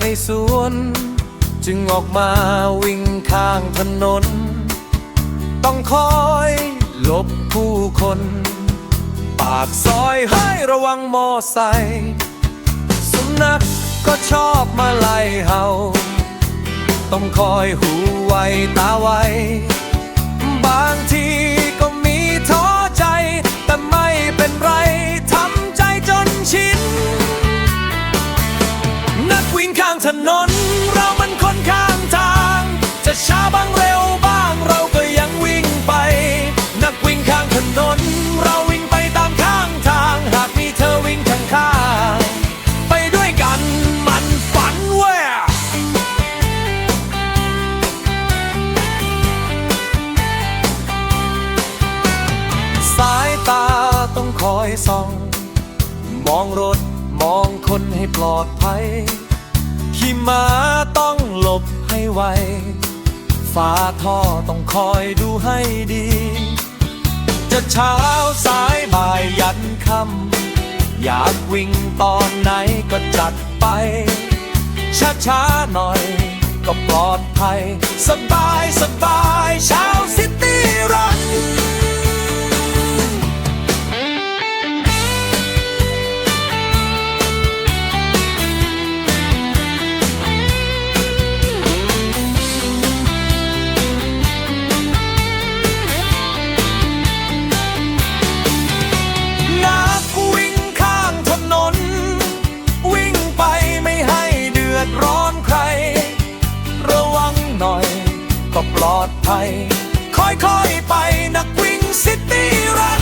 ในสวน จึงออกมาวิ่งข้างถนน ต้องคอยหลบผู้คน ปากซอยให้ระวังมอไซค์สุนัขก็ชอบมาไล่เห่า ต้องคอยหูไวตาไว บางที นนเรามันคนข้างทาง จะช้าบ้างเร็วบ้างเราก็ยังวิ่งไป นักวิ่งข้างถนน เราวิ่งไปตามข้างทาง หากมีเธอวิ่งข้างข้างไปด้วยกันมันฝันแววสายตาต้องคอยส่อง มองรถมองคนให้ปลอดภัย ขี่มาต้องหลบให้ไวฝาท่อต้องคอยดูให้ดี จะเช้าสายบ่ายยันค่ำอยากวิ่งตอนไหนก็จัดไป ช้าช้าๆหน่อยก็ปลอดภัย สบายสบายช้า ปลอดภัย ค่อยๆไปนักวิ่งซิตี้รัน